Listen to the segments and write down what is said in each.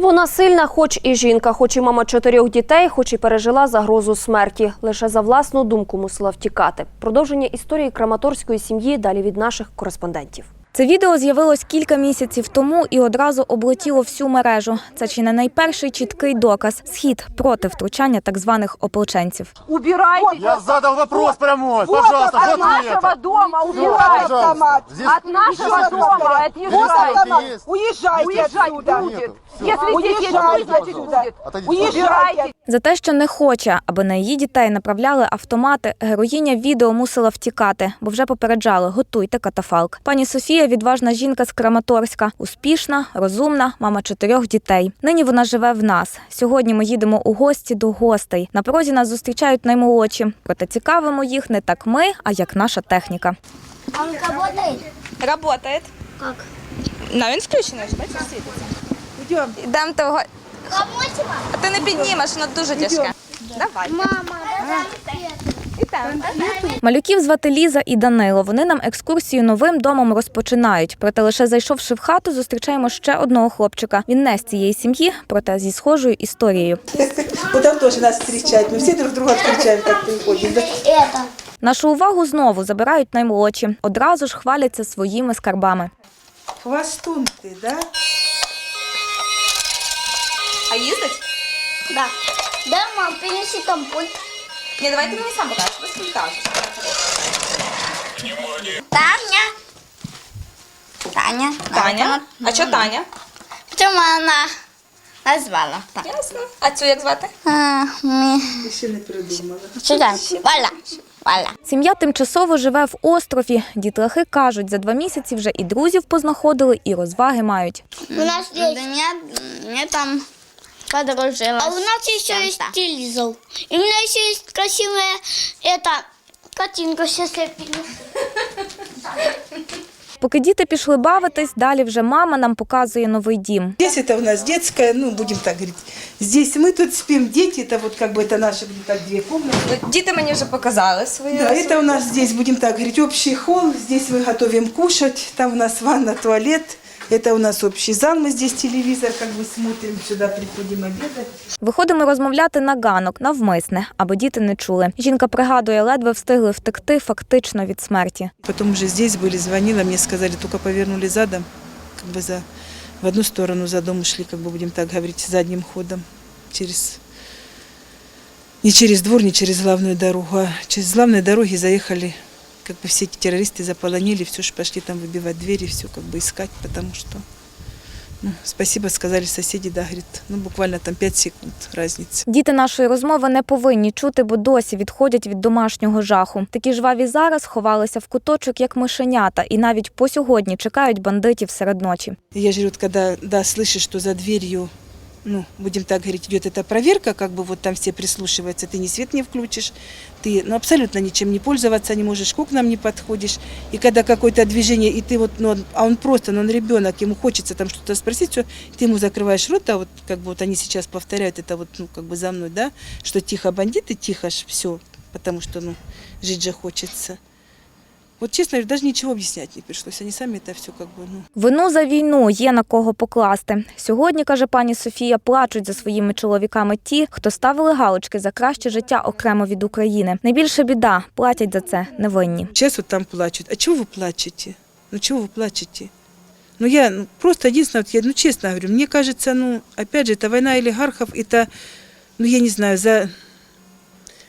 Вона сильна, хоч і жінка, хоч і мама чотирьох дітей, хоч і пережила загрозу смерті. Лише за власну думку мусила втікати. Продовження історії краматорської сім'ї далі від наших кореспондентів. Це відео з'явилось кілька місяців тому і одразу облетіло всю мережу. Це чи не найперший чіткий доказ схід проти втручання так званих ополченців. Убирайте. Я задал вопрос прямой, Вот пожалуйста, от вот нашего ответ. дома убирайте. Здесь От Здесь дома отъезжайте. Уезжайте Уезжать будет. Если здесь будет, будет. Уезжайте. За те, що не хоче, аби на її дітей направляли автомати, героїня відео мусила втікати, бо вже попереджали готуйте катафалк. Пані Софія відважна жінка з Краматорська, успішна, розумна, мама чотирьох дітей. Нині вона живе в нас. Сьогодні ми їдемо у гості до гостей. На порозі нас зустрічають наймолодші. Проте цікавимо їх не так ми, а як наша техніка. Он работает? Работает. Как? Ну, він включений, бачиш, світиться. Идем. Йдемо того. Помочь вам? А ти не піднімеш, воно дуже тяжке. Давай. Мама, дай Ідемо. Малюків звати Ліза і Данило. Вони нам екскурсію новим домом розпочинають. Проте лише зайшовши в хату, зустрічаємо ще одного хлопчика. Він не з цієї сім'ї, проте зі схожою історією. Вот там тоже нас встречают. Мы все друг друга встречаем, как приходим. Да? Это. Нашу увагу знову забирають наймолодші. Одразу ж хваляться своїми скарбами. Хвостун ты, да? А їздить? Да. Да, мам, принеси там пульт. Ні, давай ти мені сам покажеш, без пульта. Таня. Таня. Таня. А що Таня? Чому вона назвала? Так. Ясно. А цю як звати? А, ми... Еще не придумала. Сюда. Валя. Валя. Сім'я тимчасово живе в острові. Дітлахи кажуть, за два місяці вже і друзів познаходили, і розваги мають. У нас здесь. Меня, там подружилась. А у нас еще есть телевизор. И у меня еще есть красивая эта картинка. Сейчас я принесу. Поки діти пішли бавитись, далі вже мама нам показує новий дім. Здесь это у нас детская, ну, будем так говорить. Здесь мы тут спим, дети, это вот как бы это наши, будем так, две комнаты. Діти мені вже показали свої. Да, это у нас здесь, будем так говорить, общий холл. Здесь мы готовим кушать. Там у нас ванна, туалет. Это у нас общий зал, мы здесь телевизор как бы смотрим, сюда приходим обедать. Виходимо розмовляти на ганок навмисне, аби діти не чули. Жінка пригадує, ледве встигли втекти фактично від смерті. Потом уже здесь были, звонила, мне сказали, только повернули задом, как бы за, в одну сторону за дом ушли, как бы будем так говорить, задним ходом, через, не через двор, не через главную дорогу, а через главной дороги заехали, как бы все эти террористы заполонили, все же пошли там выбивать двери, все как бы искать, потому что, ну, спасибо, сказали соседи, да, говорит, ну, буквально там 5 секунд разница. Діти нашої розмови не повинні чути, бо досі відходять від домашнього жаху. Такі жваві зараз ховалися в куточок, як мишенята, і навіть по сьогодні чекають бандитів серед ночі. Я же говорю, вот когда, да, слышишь, что за дверью, ну, будем так говорить, идет эта проверка, как бы вот там все прислушиваются, ты ни свет не включишь, ты, ну, абсолютно ничем не пользоваться не можешь, к окнам не подходишь, и когда какое-то движение, и ты вот, ну, он- а он просто, ну, он ребенок, ему хочется там что-то спросить, всё, ты ему закрываешь рот, а вот как бы вот они сейчас повторяют это вот, ну, как бы за мной, да, что тихо бандиты, тихо ж все, потому что, ну, жить же хочется. Вот честно говоря, даже ничего объяснять не пришлось, они сами это все как бы, ну, Вину за війну є на кого покласти. Сьогодні, каже пані Софія, плачуть за своїми чоловіками ті, хто ставили галочки за краще життя окремо від України. Найбільша біда платять за це невинні. Сейчас вот там плачут. А чего вы плачете? Ну чего вы плачете? Ну я ну, просто единственное, вот я, ну честно говорю, мне кажется, ну опять же, это война олигархов, это, ну я не знаю, за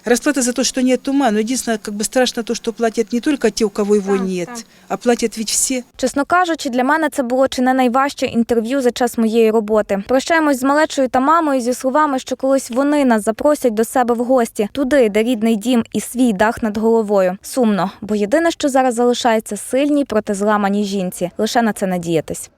расплата за то, что нет ума, но единственное, как бы страшно то, что платят не только те, у кого его нет, а платят ведь все. Чесно кажучи, для мене це було чи не найважче інтерв'ю за час моєї роботи. Прощаємось з малечою та мамою зі словами, що колись вони нас запросять до себе в гості, туди, де рідний дім і свій дах над головою. Сумно, бо єдине, що зараз залишається сильній проти зламаній жінці, лише на це надіятись.